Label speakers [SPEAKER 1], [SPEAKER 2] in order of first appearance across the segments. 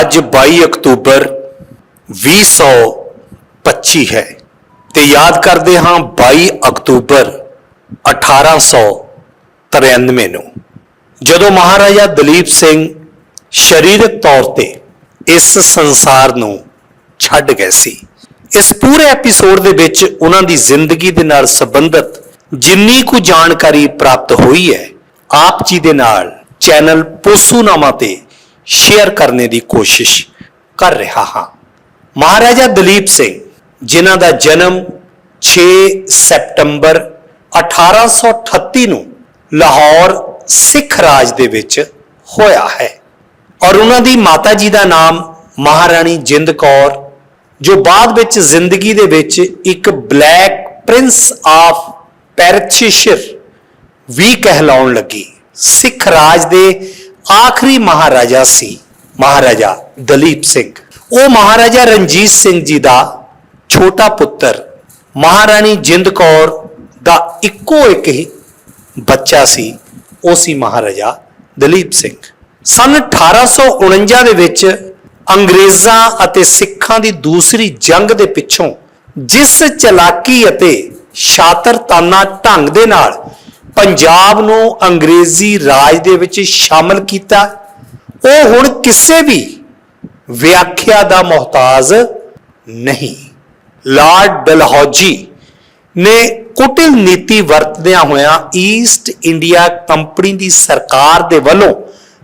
[SPEAKER 1] ਅੱਜ 22 ਅਕਤੂਬਰ 2025 ਹੈ ਤੇ ਯਾਦ ਕਰਦੇ ਹਾਂ 22 ਅਕਤੂਬਰ 1893 ਨੂੰ। ਜਦੋਂ ਮਹਾਰਾਜਾ ਦਲੀਪ ਸਿੰਘ ਸਰੀਰਕ ਤੌਰ ਤੇ ਇਸ ਸੰਸਾਰ ਨੂੰ ਛੱਡ ਗਏ ਸੀ, ਇਸ ਪੂਰੇ ਐਪੀਸੋਡ ਦੇ ਵਿੱਚ ਉਹਨਾਂ ਦੀ ਜ਼ਿੰਦਗੀ ਦੇ ਨਾਲ ਸੰਬੰਧਿਤ ਜਿੰਨੀ ਕੁ ਜਾਣਕਾਰੀ ਪ੍ਰਾਪਤ ਹੋਈ ਹੈ, ਆਪ ਜੀ ਦੇ ਨਾਲ ਚੈਨਲ ਪੋਸੂਨਾਮਾ ਤੇ ਸ਼ੇਅਰ ਕਰਨੇ ਦੀ ਕੋਸ਼ਿਸ਼ ਕਰ ਰਿਹਾ ਹਾਂ ਮਹਾਰਾਜਾ ਦਲੀਪ ਸਿੰਘ ਜਿਨ੍ਹਾਂ ਦਾ ਜਨਮ 6 ਸਤੰਬਰ 1838 ਨੂੰ ਲਾਹੌਰ ਸਿੱਖ ਰਾਜ ਦੇ ਵਿੱਚ ਹੋਇਆ ਹੈ ਔਰ ਉਹਨਾਂ ਦੀ ਮਾਤਾ ਜੀ ਦਾ ਨਾਮ ਮਹਾਰਾਣੀ ਜਿੰਦ ਕੌਰ ਜੋ ਬਾਅਦ ਵਿੱਚ ਜ਼ਿੰਦਗੀ ਦੇ ਵਿੱਚ ਇੱਕ ਬਲੈਕ ਪ੍ਰਿੰਸ ਆਫ ਪੈਰਚਿਸ਼ਰ ਵੀ ਕਹਿਲਾਉਣ ਲੱਗੀ ਸਿੱਖ ਰਾਜ ਦੇ ਆਖਰੀ ਮਹਾਰਾਜਾ ਸੀ, ਮਹਾਰਾਜਾ ਦਲੀਪ ਸਿੰਘ। ਉਹ ਮਹਾਰਾਜਾ ਰਣਜੀਤ ਸਿੰਘ ਜੀ ਦਾ ਛੋਟਾ ਪੁੱਤਰ, ਮਹਾਰਾਣੀ ਜਿੰਦ ਕੌਰ ਦਾ ਇੱਕੋ ਇੱਕ ਹੀ ਬੱਚਾ ਸੀ, ਉਹ ਸੀ ਮਹਾਰਾਜਾ ਦਲੀਪ ਸਿੰਘ। ਸਨ 1849 ਦੇ ਵਿੱਚ ਅੰਗਰੇਜ਼ਾਂ ਅਤੇ ਸਿੱਖਾਂ ਦੀ ਦੂਸਰੀ ਜੰਗ ਦੇ ਪਿੱਛੋਂ ਜਿਸ ਚਲਾਕੀ ਅਤੇ ਸ਼ਾਤਰਤਾਨਾ ਢੰਗ ਦੇ ਨਾਲ ਪੰਜਾਬ ਨੂੰ ਅੰਗਰੇਜ਼ੀ ਰਾਜ ਦੇ ਵਿੱਚ ਸ਼ਾਮਲ ਕੀਤਾ। ਉਹ ਹੁਣ ਕਿਸੇ ਵੀ ਵਿਆਖਿਆ ਦਾ ਮੁਹਤਾਜ ਨਹੀਂ। ਲਾਰਡ ਡਲਹੌਜੀ ਨੇ ਕੁਟਿਲ ਨੀਤੀ ਵਰਤਦਿਆਂ ਹੋਇਆਂ ਈਸਟ ਇੰਡੀਆ ਕੰਪਨੀ ਦੀ ਸਰਕਾਰ ਦੇ ਵੱਲੋਂ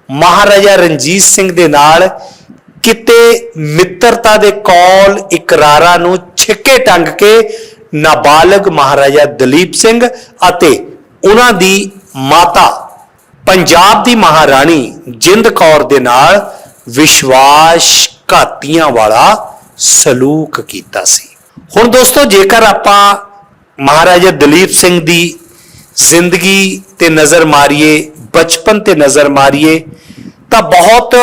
[SPEAKER 1] ਮਹਾਰਾਜਾ ਰਣਜੀਤ ਸਿੰਘ ਦੇ ਨਾਲ ਕਿਤੇ ਮਿੱਤਰਤਾ ਦੇ ਕੌਲ ਇਕਰਾਰਾਂ ਨੂੰ ਛਿੱਕੇ ਟੰਗ ਕੇ ਨਾਬਾਲਗ ਮਹਾਰਾਜਾ ਦਲੀਪ ਸਿੰਘ ਅਤੇ ਉਹਨਾਂ ਦੀ ਮਾਤਾ, ਪੰਜਾਬ ਦੀ ਮਹਾਰਾਣੀ ਜਿੰਦ ਕੌਰ ਦੇ ਨਾਲ ਵਿਸ਼ਵਾਸਘਾਤੀਆਂ ਵਾਲਾ ਸਲੂਕ ਕੀਤਾ ਸੀ। ਹੁਣ ਦੋਸਤੋ, ਜੇਕਰ ਆਪਾਂ ਮਹਾਰਾਜਾ ਦਲੀਪ ਸਿੰਘ ਦੀ ਜ਼ਿੰਦਗੀ ਤੇ ਨਜ਼ਰ ਮਾਰੀਏ, ਬਚਪਨ ਤੇ ਨਜ਼ਰ ਮਾਰੀਏ, ਤਾਂ ਬਹੁਤ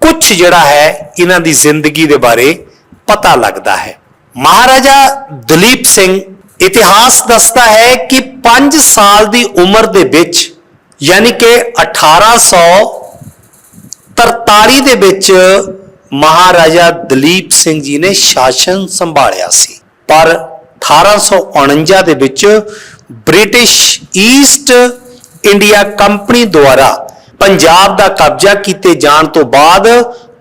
[SPEAKER 1] ਕੁਝ ਜਿਹੜਾ ਹੈ ਇਹਨਾਂ ਦੀ ਜ਼ਿੰਦਗੀ ਦੇ ਬਾਰੇ ਪਤਾ ਲੱਗਦਾ ਹੈ। ਮਹਾਰਾਜਾ ਦਲੀਪ ਸਿੰਘ ਇਤਿਹਾਸ ਦੱਸਦਾ ਹੈ ਕਿ 5 ਸਾਲ ਦੀ ਉਮਰ ਦੇ ਵਿੱਚ, ਯਾਨੀ ਕਿ 1843 ਦੇ ਵਿੱਚ ਮਹਾਰਾਜਾ ਦਲੀਪ ਸਿੰਘ ਜੀ ਨੇ ਸ਼ਾਸਨ ਸੰਭਾਲਿਆ ਸੀ। ਪਰ 1849 ਦੇ ਵਿੱਚ ਬ੍ਰਿਟਿਸ਼ ਈਸਟ ਇੰਡੀਆ ਕੰਪਨੀ ਦੁਆਰਾ ਪੰਜਾਬ ਦਾ ਕਬਜ਼ਾ ਕੀਤੇ ਜਾਣ ਤੋਂ ਬਾਅਦ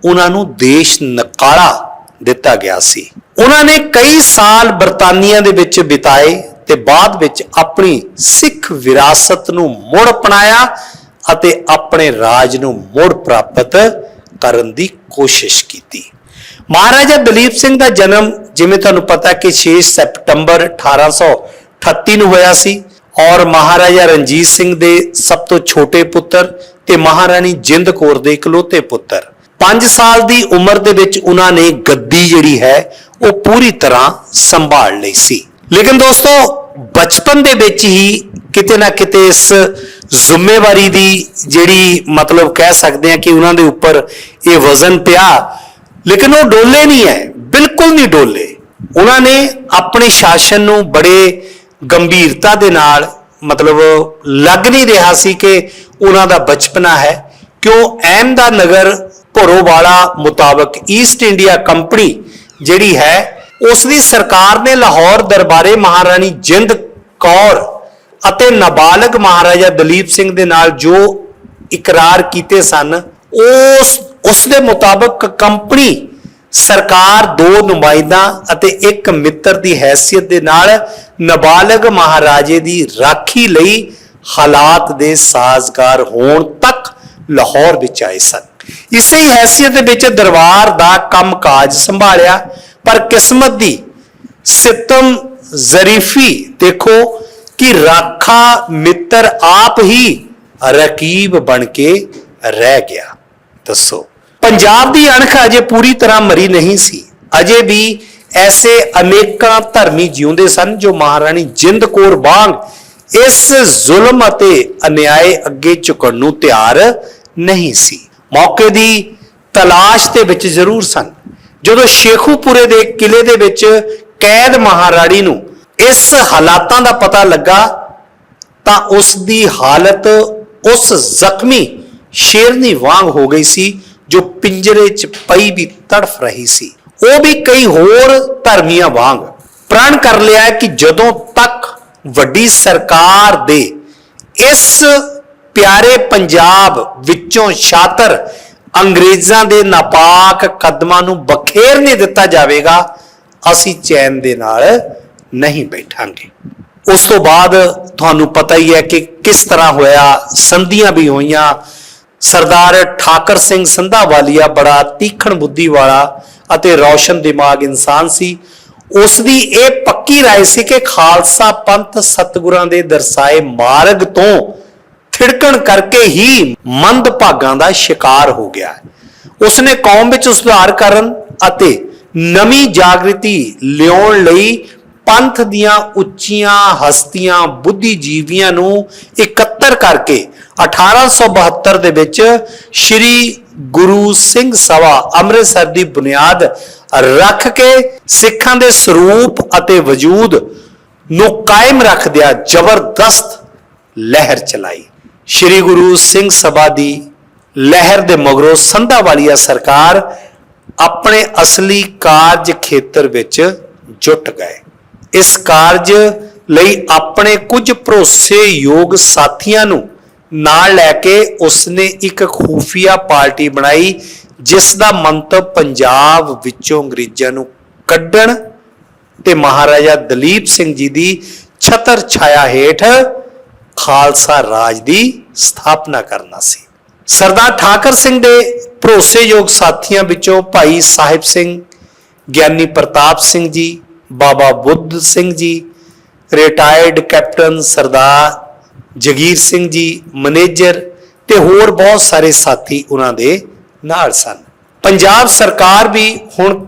[SPEAKER 1] ਉਹਨਾਂ ਨੂੰ ਦੇਸ਼ ਨਕਾਰਾ ਦਿੱਤਾ ਗਿਆ ਸੀ। ਉਹਨਾਂ ਨੇ ਕਈ ਸਾਲ ਬਰਤਾਨੀਆ ਦੇ ਵਿੱਚ ਬਿਤਾਏ ਤੇ ਬਾਅਦ ਵਿੱਚ ਆਪਣੀ ਸਿੱਖ ਵਿਰਾਸਤ ਨੂੰ ਮੁੜ ਅਪਣਾਇਆ ਅਤੇ ਆਪਣੇ ਰਾਜ ਨੂੰ ਮੁੜ ਪ੍ਰਾਪਤ ਕਰਨ ਦੀ ਕੋਸ਼ਿਸ਼ ਕੀਤੀ। ਮਹਾਰਾਜਾ ਦਲੀਪ ਸਿੰਘ ਦਾ ਜਨਮ ਜਿਵੇਂ ਤੁਹਾਨੂੰ ਪਤਾ ਕਿ 6 ਸਤੰਬਰ 1838 ਨੂੰ ਹੋਇਆ ਸੀ ਔਰ ਮਹਾਰਾਜਾ ਰਣਜੀਤ ਸਿੰਘ ਦੇ ਸਭ ਤੋਂ ਛੋਟੇ ਪੁੱਤਰ ਤੇ ਮਹਾਰਾਣੀ ਜਿੰਦ ਕੌਰ ਦੇ ਇਕਲੌਤੇ ਪੁੱਤਰ। 5 ਸਾਲ ਦੀ ਉਮਰ ਦੇ ਵਿੱਚ ਉਹਨਾਂ ਨੇ ਗੱਦੀ ਜਿਹੜੀ ਹੈ, ਉਹ ਪੂਰੀ ਤਰ੍ਹਾਂ ਸੰਭਾਲ ਲਈ ਸੀ। ਲੇਕਿਨ ਦੋਸਤੋ, ਬਚਪਨ ਦੇ ਵਿੱਚ ਹੀ ਕਿਤੇ ਨਾ ਕਿਤੇ ਇਸ ਜ਼ਿੰਮੇਵਾਰੀ ਦੀ ਜਿਹੜੀ ਮਤਲਬ ਕਹਿ ਸਕਦੇ ਆ ਕਿ ਉਹਨਾਂ ਦੇ ਉੱਪਰ ਇਹ ਵਜ਼ਨ ਪਿਆ। ਲੇਕਿਨ ਉਹ ਡੋਲੇ ਨਹੀਂ ਹੈ, ਬਿਲਕੁਲ ਨਹੀਂ ਡੋਲੇ। ਉਹਨਾਂ ਨੇ ਆਪਣੇ ਸ਼ਾਸਨ ਨੂੰ ਬੜੇ ਗੰਭੀਰਤਾ ਦੇ ਨਾਲ, ਮਤਲਬ ਲੱਗ ਨਹੀਂ ਰਿਹਾ ਸੀ ਕਿ ਉਹਨਾਂ ਦਾ ਬਚਪਨਾ ਹੈ। ਕਿਉਂ? ਅਹਿਮਦਾ ਨਗਰ ਭੋਰੋਵਾਲਾ ਮੁਤਾਬਕ ਈਸਟ ਇੰਡੀਆ ਕੰਪਨੀ ਜਿਹੜੀ ਹੈ ਉਸ ਦੀ ਸਰਕਾਰ ਨੇ ਲਾਹੌਰ ਦਰਬਾਰੇ ਮਹਾਰਾਣੀ ਜਿੰਦ ਕੌਰ ਅਤੇ ਨਾਬਾਲਗ ਮਹਾਰਾਜਾ ਦਲੀਪ ਸਿੰਘ ਦੇ ਨਾਲ ਜੋ ਇਕਰਾਰ ਕੀਤੇ ਸਨ, ਉਸ ਉਸ ਦੇ ਮੁਤਾਬਕ ਕੰਪਨੀ ਸਰਕਾਰ ਦੋ ਨੁਮਾਇੰਦਾਂ ਅਤੇ ਇੱਕ ਮਿੱਤਰ ਦੀ ਹੈਸੀਅਤ ਦੇ ਨਾਲ ਨਾਬਾਲਗ ਮਹਾਰਾਜੇ ਦੀ ਰਾਖੀ ਲਈ ਹਾਲਾਤ ਦੇ ਸਾਜ਼ਗਾਰ ਹੋਣ ਤੱਕ ਲਾਹੌਰ ਵਿੱਚ ਆਏ ਸਨ। ਇਸੇ ਹੀ ਹੈਸੀਅਤ ਦੇ ਵਿੱਚ ਦਰਬਾਰ ਦਾ ਕੰਮਕਾਜ ਸੰਭਾਲਿਆ। ਪਰ ਕਿਸਮਤ ਦੀ ਸਿਤਮ ਜ਼ਰੀਫੀ ਦੇਖੋ ਕਿ ਰਾਖਾ ਮਿੱਤਰ ਆਪ ਹੀ ਰਕੀਬ ਬਣ ਕੇ ਰਹਿ ਗਿਆ। ਦੱਸੋ, ਪੰਜਾਬ ਦੀ ਅਣਖ ਅਜੇ ਪੂਰੀ ਤਰ੍ਹਾਂ ਮਰੀ ਨਹੀਂ ਸੀ। ਅਜੇ ਵੀ ਐਸੇ ਅਨੇਕਾਂ ਧਰਮੀ ਜਿਉਂਦੇ ਸਨ ਜੋ ਮਹਾਰਾਣੀ ਜਿੰਦ ਕੌਰ ਵਾਂਗ ਇਸ ਜ਼ੁਲਮ ਅਤੇ ਅਨਿਆਏ ਅੱਗੇ ਝੁਕਣ ਨੂੰ ਤਿਆਰ ਨਹੀਂ ਸੀ। ਮੌਕੇ ਦੀ ਤਲਾਸ਼ ਦੇ ਵਿੱਚ ਜ਼ਰੂਰ ਸਨ। ਜਦੋਂ ਸ਼ੇਖੂਪੁਰੇ ਦੇ ਕਿਲੇ ਦੇ ਵਿੱਚ ਕੈਦ ਮਹਾਰਾਣੀ ਨੂੰ ਇਸ ਹਾਲਾਤਾਂ ਦਾ ਪਤਾ ਲੱਗਾ, ਤਾਂ ਉਸ ਦੀ ਹਾਲਤ ਉਸ ਜ਼ਖਮੀ ਸ਼ੇਰਨੀ ਵਾਂਗ ਹੋ ਗਈ ਸੀ, ਜੋ ਪਿੰਜਰੇ 'ਚ ਪਈ ਵੀ ਤੜਫ ਰਹੀ ਸੀ। ਉਹ ਵੀ ਕਈ ਹੋਰ ਧਰਮੀਆਂ ਵਾਂਗ ਪ੍ਰਣ ਕਰ ਲਿਆ ਕਿ ਜਦੋਂ ਤੱਕ ਵੱਡੀ ਸਰਕਾਰ ਦੇ ਇਸ ਪਿਆਰੇ ਪੰਜਾਬ ਵਿੱਚੋਂ ਸ਼ਾਤਰ ਅੰਗਰੇਜ਼ਾਂ ਦੇ ਨਾਪਾਕ ਕਦਮਾਂ ਨੂੰ ਬਖੇਰ ਨਹੀਂ ਦਿੱਤਾ ਜਾਵੇਗਾ, ਅਸੀਂ ਚੈਨ ਦੇ ਨਾਲ ਨਹੀਂ ਬੈਠਾਂਗੇ। ਉਸ ਤੋਂ ਬਾਅਦ ਤੁਹਾਨੂੰ ਪਤਾ ਹੀ ਹੈ ਕਿ ਕਿਸ ਤਰ੍ਹਾਂ ਹੋਇਆ, ਸੰਧੀਆਂ ਵੀ ਹੋਈਆਂ। ਸਰਦਾਰ ਠਾਕਰ ਸਿੰਘ ਸੰਧਾਵਾਲੀਆ ਬੜਾ ਤੀਖਣ ਬੁੱਧੀ ਵਾਲਾ ਅਤੇ ਰੌਸ਼ਨ ਦਿਮਾਗ ਇਨਸਾਨ ਸੀ। ਉਸ ਦੀ ਇਹ ਪੱਕੀ ਰਾਏ ਸੀ ਕਿ ਖਾਲਸਾ ਪੰਥ ਸਤਿਗੁਰਾਂ ਦੇ ਦਰਸਾਏ ਮਾਰਗ ਤੋਂ ਥਿੜਕਣ ਕਰਕੇ ਹੀ ਮੰਦ ਭਾਗਾਂ ਦਾ ਸ਼ਿਕਾਰ ਹੋ ਗਿਆ ਹੈ। ਉਸਨੇ ਕੌਮ ਵਿੱਚ ਸੁਧਾਰ ਕਰਨ ਅਤੇ ਨਵੀਂ ਜਾਗ੍ਰਿਤੀ ਲਿਆਉਣ ਲਈ ਪੰਥ ਦੀਆਂ ਉੱਚੀਆਂ ਹਸਤੀਆਂ, ਬੁੱਧੀਜੀਵੀਆਂ ਨੂੰ ਇਕੱਤਰ ਕਰਕੇ 1872 ਦੇ ਵਿੱਚ ਸ੍ਰੀ ਗੁਰੂ ਸਿੰਘ ਸਭਾ ਅੰਮ੍ਰਿਤਸਰ ਦੀ ਬੁਨਿਆਦ ਰੱਖ ਕੇ ਸਿੱਖਾਂ ਦੇ ਸਰੂਪ ਅਤੇ ਵਜੂਦ ਨੂੰ ਕਾਇਮ ਰੱਖਦਿਆਂ ਜ਼ਬਰਦਸਤ ਲਹਿਰ ਚਲਾਈ। ਸ੍ਰੀ ਗੁਰੂ ਸਿੰਘ ਸਭਾ ਦੀ ਲਹਿਰ ਦੇ ਮਗਰੋਂ ਸੰਧਾ ਵਾਲੀਆ ਸਰਕਾਰ ਆਪਣੇ ਅਸਲੀ ਕਾਰਜ ਖੇਤਰ ਵਿੱਚ ਜੁਟ ਗਏ। ਇਸ ਕਾਰਜ ਲਈ ਆਪਣੇ ਕੁਝ ਭਰੋਸੇਯੋਗ ਸਾਥੀਆਂ ਨੂੰ ਨਾਲ ਲੈ ਕੇ ਉਸਨੇ ਇੱਕ ਖੂਫੀਆ ਪਾਰਟੀ ਬਣਾਈ ਜਿਸ ਦਾ ਮੰਤਵ ਪੰਜਾਬ ਵਿੱਚੋਂ ਅੰਗਰੇਜ਼ਾਂ ਨੂੰ ਕੱਢਣ ਤੇ ਮਹਾਰਾਜਾ ਦਲੀਪ ਸਿੰਘ ਜੀ ਦੀ ਛਤਰ ਛਾਇਆ ਹੇਠ ਖਾਲਸਾ ਰਾਜ ਦੀ ਸਥਾਪਨਾ ਕਰਨਾ ਸੀ। ਸਰਦਾਰ ਠਾਕਰ ਸਿੰਘ ਦੇ ਭਰੋਸੇਯੋਗ ਸਾਥੀਆਂ ਵਿੱਚੋਂ ਭਾਈ ਸਾਹਿਬ ਸਿੰਘ, ਗਿਆਨੀ ਪ੍ਰਤਾਪ Singh ji, Baba Buddh Singh ji retired captain Sardar Jagir Singh ji manager ਤੇ ਹੋਰ ਬਹੁਤ ਸਾਰੇ ਸਾਥੀ ਉਹਨਾਂ ਦੇ ਨਾਲ ਸਨ। ਪੰਜਾਬ ਸਰਕਾਰ ਵੀ ਹੁਣ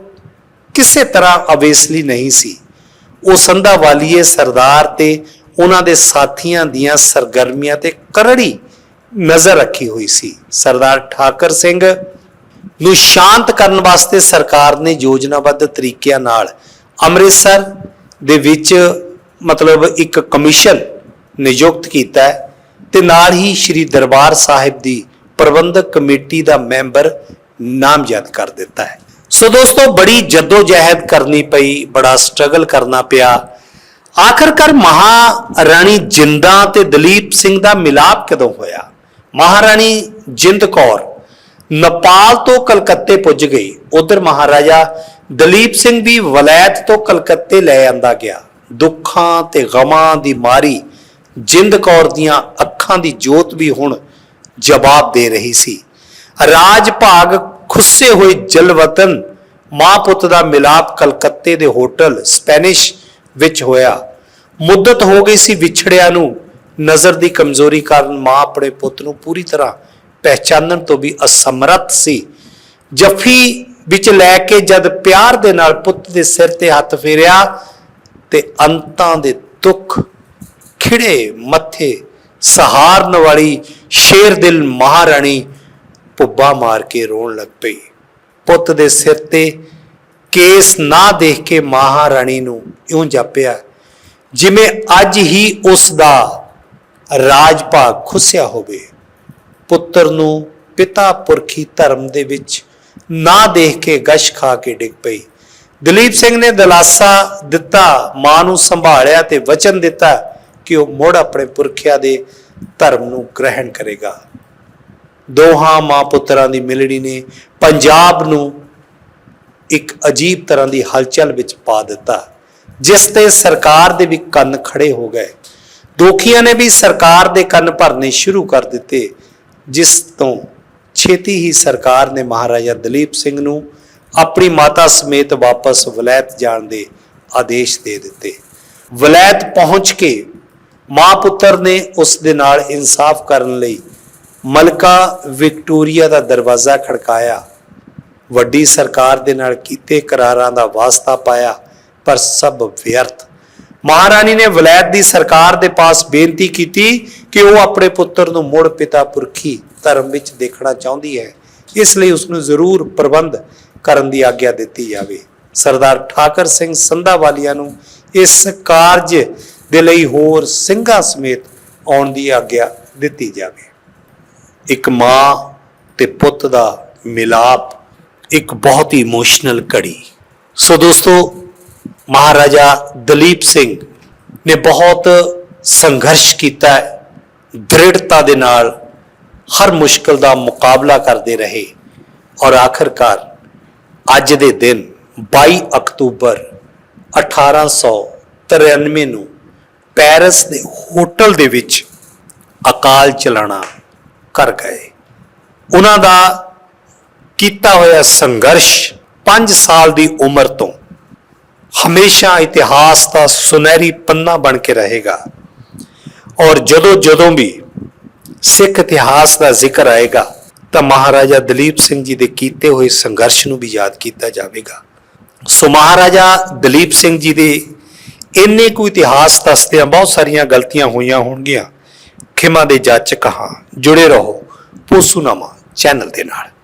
[SPEAKER 1] ਕਿਸੇ ਤਰ੍ਹਾਂ ਅਵੇਸਲੀ ਨਹੀਂ ਸੀ। ਉਹ ਸੰਧਾਵਾਲੀਏ ਸਰਦਾਰ ਤੇ ਉਹਨਾਂ ਦੇ ਸਾਥੀਆਂ ਦੀਆਂ ਸਰਗਰਮੀਆਂ ਤੇ ਕਰੜੀ ਨਜ਼ਰ ਰੱਖੀ ਹੋਈ ਸੀ। ਸਰਦਾਰ ਠਾਕਰ ਸਿੰਘ ਨੂੰ ਸ਼ਾਂਤ ਕਰਨ ਵਾਸਤੇ ਸਰਕਾਰ ਨੇ ਯੋਜਨਾਬੱਧ ਤਰੀਕਿਆਂ ਨਾਲ ਅੰਮ੍ਰਿਤਸਰ ਦੇ ਵਿੱਚ ਮਤਲਬ ਇੱਕ ਕਮਿਸ਼ਨ ਨਿਯੁਕਤ ਕੀਤਾ ਹੈ ਤੇ ਨਾਲ ਹੀ ਸ੍ਰੀ ਦਰਬਾਰ ਸਾਹਿਬ ਦੀ ਪ੍ਰਬੰਧਕ ਕਮੇਟੀ ਦਾ ਮੈਂਬਰ ਨਾਮਜ਼ਦ ਕਰ ਦਿੱਤਾ ਹੈ। ਸੋ ਦੋਸਤੋ, ਬੜੀ ਜਦੋਜਹਿਦ ਕਰਨੀ ਪਈ, ਬੜਾ ਸਟਰਗਲ ਕਰਨਾ ਪਿਆ। ਆਖਰਕਾਰ ਮਹਾਰਾਣੀ ਜਿੰਦਾ ਤੇ ਦਲੀਪ ਸਿੰਘ ਦਾ ਮਿਲਾਪ ਕਦੋਂ ਹੋਇਆ? ਮਹਾਰਾਣੀ ਜਿੰਦ ਕੌਰ ਨੇਪਾਲ ਤੋਂ ਕਲਕੱਤੇ ਪੁੱਜ ਗਈ। ਉਧਰ ਮਹਾਰਾਜਾ ਦਲੀਪ ਸਿੰਘ ਵੀ ਵਲੈਤ ਤੋਂ ਕਲਕੱਤੇ ਲੈ ਆਂਦਾ ਗਿਆ। ਦੁੱਖਾਂ ਤੇ ਗਮਾਂ ਦੀ ਮਾਰੀ ਜਿੰਦ ਕੌਰ ਦੀਆਂ ਅੱਖਾਂ ਦੀ ਜੋਤ ਵੀ ਹੁਣ ਜਵਾਬ ਦੇ ਰਹੀ ਸੀ। ਰਾਜ ਭਾਗ ਖੁੱਸੇ ਹੋਏ ਜਲਵਤਨ ਮਾਂ ਪੁੱਤ ਦਾ ਮਿਲਾਪ ਕਲਕੱਤੇ ਦੇ ਹੋਟਲ ਸਪੈਨਿਸ਼ ਵਿੱਚ ਹੋਇਆ। ਮੁੱਦਤ ਹੋ ਗਈ ਸੀ ਵਿਛੜਿਆਂ ਨੂੰ। ਨਜ਼ਰ ਦੀ ਕਮਜ਼ੋਰੀ ਕਾਰਨ ਮਾਂ ਆਪਣੇ ਪੁੱਤ ਨੂੰ ਪੂਰੀ ਤਰ੍ਹਾਂ ਪਹਿਚਾਨਣ ਤੋਂ ਵੀ ਅਸਮਰੱਥ ਸੀ। ਜੱਫੀ ਵਿੱਚ ਲੈ ਕੇ ਜਦ ਪਿਆਰ ਦੇ ਨਾਲ ਪੁੱਤ ਦੇ ਸਿਰ ਤੇ ਹੱਥ ਫੇਰਿਆ ਤੇ ਅੰਤਾਂ ਦੇ ਦੁੱਖ ਖਿੜੇ ਮੱਥੇ ਸਹਾਰਨ ਵਾਲੀ ਸ਼ੇਰ ਦਿਲ ਮਹਾਰਾਣੀ ਪੁੱਬਾ ਮਾਰ ਕੇ ਰੋਣ ਲੱਗ ਪਈ। ਪੁੱਤ ਦੇ ਸਿਰ ਤੇ ਕੇਸ ਨਾ ਦੇਖ ਕੇ ਮਹਾਰਾਣੀ ਨੂੰ ਇਉਂ ਜਾਪਿਆ, ਜਿਵੇਂ ਅੱਜ ਹੀ ਉਸ ਦਾ ਰਾਜ ਭਾਗ ਖੁੱਸਿਆ ਹੋਵੇ। ਪੁੱਤਰ ਨੂੰ ਪਿਤਾ ਪੁਰਖੀ ਧਰਮ ਦੇ ਵਿੱਚ ਨਾ ਦੇਖ ਕੇ ਗਸ਼ ਖਾ ਕੇ ਡਿੱਗ ਪਈ। ਦਲੀਪ ਸਿੰਘ ਨੇ ਦਲਾਸਾ ਦਿੱਤਾ, ਮਾਂ ਨੂੰ ਸੰਭਾਲਿਆ ਤੇ ਵਚਨ ਦਿੱਤਾ ਕਿ ਉਹ ਮੁੜ ਆਪਣੇ ਪੁਰਖਿਆਂ ਦੇ ਧਰਮ ਨੂੰ ਗ੍ਰਹਿਣ ਕਰੇਗਾ। ਦੋਹਾਂ ਮਾਂ ਪੁੱਤਰਾਂ ਦੀ ਮਿਲਣੀ ਨੇ ਪੰਜਾਬ ਨੂੰ ਇੱਕ ਅਜੀਬ ਤਰ੍ਹਾਂ ਦੀ ਹਲਚਲ ਵਿੱਚ ਪਾ ਦਿੱਤਾ, ਜਿਸ ਤੇ ਸਰਕਾਰ ਦੇ ਵੀ ਕੰਨ ਖੜੇ ਹੋ ਗਏ। ਦੋਖੀਆਂ ਨੇ ਵੀ ਸਰਕਾਰ ਦੇ ਕੰਨ ਭਰਨੇ ਸ਼ੁਰੂ ਕਰ ਦਿੱਤੇ, ਜਿਸ ਤੋਂ ਛੇਤੀ ਹੀ ਸਰਕਾਰ ਨੇ ਮਹਾਰਾਜਾ ਦਲੀਪ ਸਿੰਘ ਨੂੰ ਆਪਣੀ ਮਾਤਾ ਸਮੇਤ ਵਾਪਸ ਵਲੈਤ ਜਾਣ ਦੇ ਆਦੇਸ਼ ਦੇ ਦਿੱਤੇ। ਵਲੈਤ ਪਹੁੰਚ ਕੇ ਮਾਂ ਪੁੱਤਰ ਨੇ ਉਸ ਦੇ ਨਾਲ ਇਨਸਾਫ ਕਰਨ ਲਈ ਮਲਕਾ ਵਿਕਟੋਰੀਆ ਦਾ ਦਰਵਾਜ਼ਾ ਖੜਕਾਇਆ। ਵੱਡੀ ਸਰਕਾਰ ਦੇ ਨਾਲ ਕੀਤੇ ਕਰਾਰਾਂ ਦਾ ਵਾਸਤਾ ਪਾਇਆ, ਪਰ ਸਭ ਵਿਅਰਥ। ਮਹਾਰਾਣੀ ਨੇ ਵਲੈਤ ਦੀ ਸਰਕਾਰ ਦੇ ਪਾਸ ਬੇਨਤੀ ਕੀਤੀ ਕਿ ਉਹ ਆਪਣੇ ਪੁੱਤਰ ਨੂੰ ਮੁੜ ਪਿਤਾ ਪੁਰਖੀ ਧਰਮ ਵਿੱਚ ਦੇਖਣਾ ਚਾਹੁੰਦੀ ਹੈ। ਇਸ ਲਈ ਉਸ ਨੂੰ ਜ਼ਰੂਰ ਪ੍ਰਬੰਧ ਕਰਨ ਦੀ ਆਗਿਆ ਦਿੱਤੀ ਜਾਵੇ। ਸਰਦਾਰ ਠਾਕਰ ਸਿੰਘ ਸੰਧਾਵਾਲੀਆ ਨੂੰ ਇਸ ਕਾਰਜ ਦੇ ਲਈ ਹੋਰ ਸਿੰਘਾਂ ਸਮੇਤ ਆਉਣ ਦੀ ਆਗਿਆ ਦਿੱਤੀ ਜਾਵੇ। ਇੱਕ ਮਾਂ ਤੇ ਪੁੱਤ ਦਾ ਮਿਲਾਪ ਇੱਕ ਬਹੁਤ ਹੀ ਇਮੋਸ਼ਨਲ ਘੜੀ। ਸੋ ਦੋਸਤੋ, ਮਹਾਰਾਜਾ ਦਲੀਪ ਸਿੰਘ ਨੇ ਬਹੁਤ ਸੰਘਰਸ਼ ਕੀਤਾ ਹੈ। ਦ੍ਰਿੜਤਾ ਦੇ ਨਾਲ ਹਰ ਮੁਸ਼ਕਲ ਦਾ ਮੁਕਾਬਲਾ ਕਰਦੇ ਰਹੇ। ਔਰ ਆਖਰਕਾਰ ਅੱਜ ਦੇ ਦਿਨ 22 ਅਕਤੂਬਰ 1893 ਨੂੰ ਪੈਰਿਸ ਦੇ ਹੋਟਲ ਦੇ ਵਿੱਚ ਅਕਾਲ ਚਲਾਣਾ ਕਰ ਗਏ। ਉਹਨਾਂ ਦਾ ਕੀਤਾ ਹੋਇਆ ਸੰਘਰਸ਼ 5 ਸਾਲ ਦੀ ਉਮਰ ਤੋਂ ਹਮੇਸ਼ਾ ਇਤਿਹਾਸ ਦਾ ਸੁਨਹਿਰੀ ਪੰਨਾ ਬਣ ਕੇ ਰਹੇਗਾ। ਔਰ ਜਦੋਂ ਜਦੋਂ ਵੀ ਸਿੱਖ ਇਤਿਹਾਸ ਦਾ ਜ਼ਿਕਰ ਆਏਗਾ, ਤਾਂ ਮਹਾਰਾਜਾ ਦਲੀਪ ਸਿੰਘ ਜੀ ਦੇ ਕੀਤੇ ਹੋਏ ਸੰਘਰਸ਼ ਨੂੰ ਵੀ ਯਾਦ ਕੀਤਾ ਜਾਵੇਗਾ। ਸੋ ਮਹਾਰਾਜਾ ਦਲੀਪ ਸਿੰਘ ਜੀ ਦੇ ਇੰਨੇ ਕੁ ਇਤਿਹਾਸ ਦੱਸਦਿਆਂ ਬਹੁਤ ਸਾਰੀਆਂ ਗਲਤੀਆਂ ਹੋਈਆਂ ਹੋਣਗੀਆਂ। ਖਿਮਾ ਦੇ ਜਾਚ ਹਾਂ, ਜੁੜੇ ਰਹੋ, ਪੋਸੂਨਾਮਾ ਚੈਨਲ ਦੇ ਨਾਲ।